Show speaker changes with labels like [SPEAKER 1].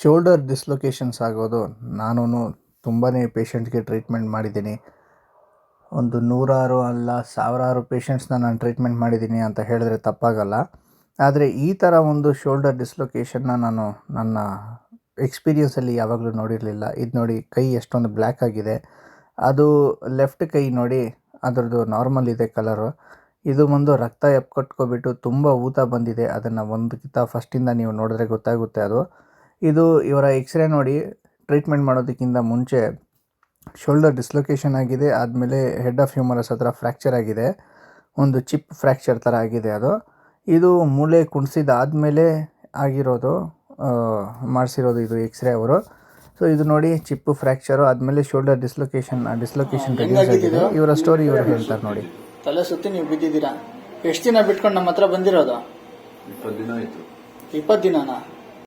[SPEAKER 1] Shoulder dislocations ಆಗೋದು ನಾನು ತುಂಬಾ ಪೇಷಂಟ್ಗೆ ಟ್ರೀಟ್ಮೆಂಟ್ ಮಾಡಿದ್ದೀನಿ. ಒಂದು ನೂರಾರು ಅಲ್ಲ, ಸಾವಿರಾರು ಪೇಷಂಟ್ಸ್ನ ನಾನು ಟ್ರೀಟ್ಮೆಂಟ್ ಮಾಡಿದ್ದೀನಿ ಅಂತ ಹೇಳಿದ್ರೆ ತಪ್ಪಾಗಲ್ಲ. ಆದರೆ ಈ ಥರ ಒಂದು ಶೋಲ್ಡರ್ ಡಿಸ್ಲೊಕೇಶನ್ನ ನಾನು ನನ್ನ ಎಕ್ಸ್ಪೀರಿಯನ್ಸಲ್ಲಿ ಯಾವಾಗಲೂ ನೋಡಿರಲಿಲ್ಲ. ಇದು ನೋಡಿ ಕೈ ಎಷ್ಟೊಂದು ಬ್ಲ್ಯಾಕ್ ಆಗಿದೆ. ಅದು ಲೆಫ್ಟ್ ಕೈ ನೋಡಿ ಅದರದ್ದು ನಾರ್ಮಲ್ ಇದೆ ಕಲರು ಇದು ಒಂದು ರಕ್ತ ಎಪ್ಕೊಟ್ಕೊಬಿಟ್ಟು ತುಂಬ ಊತ ಬಂದಿದೆ. ಅದನ್ನು ಒಂದಕ್ಕಿಂತ ಫಸ್ಟಿಂದ ನೀವು ನೋಡಿದ್ರೆ ಗೊತ್ತಾಗುತ್ತೆ ಅದು. ಇದು ಇವರ ಎಕ್ಸ್ರೇ ನೋಡಿ ಟ್ರೀಟ್ಮೆಂಟ್ ಮಾಡೋದಕ್ಕಿಂತ ಮುಂಚೆ ಶೋಲ್ಡರ್ ಡಿಸ್ಲೊಕೇಶನ್ ಆಗಿದೆ ಆದಮೇಲೆ ಹೆಡ್ ಆಫ್ ಹ್ಯೂಮರಸ್ ಹತ್ರ ಫ್ರ್ಯಾಕ್ಚರ್ ಆಗಿದೆ ಒಂದು ಚಿಪ್ ಫ್ರ್ಯಾಕ್ಚರ್ ಥರ ಆಗಿದೆ ಅದು. ಇದು ಮೂಳೆ ಕುಣಿಸಿದಾದಮೇಲೆ ಆಗಿರೋದು ಮಾಡಿಸಿರೋದು ಇದು ಎಕ್ಸ್ರೇ ಅವರು. ಸೊ ಇದು ನೋಡಿ ಚಿಪ್ಪು ಫ್ರ್ಯಾಕ್ಚರು ಆದಮೇಲೆ ಶೋಲ್ಡರ್ ಡಿಸ್ಲೊಕೇಶನ್ ಡಿಸ್ಲೊಕೇಶನ್ ರಿಡ್ಯೂಸ್ ಆಗಿದೆ. ಇವರ ಸ್ಟೋರಿ ಇವರು ಹೇಳ್ತಾರೆ ನೋಡಿ.
[SPEAKER 2] ತಲೆ ಸುತ್ತಿ ನೀವು ಬಿದ್ದಿದ್ದೀರಾ? ಎಷ್ಟು ದಿನ ಬಿಟ್ಕೊಂಡು ನಮ್ಮ ಹತ್ರ ಬಂದಿರೋದು?
[SPEAKER 3] ಇಪ್ಪತ್ತು ದಿನ ಆಯಿತು.
[SPEAKER 2] ಇಪ್ಪತ್ತು ದಿನನಾ?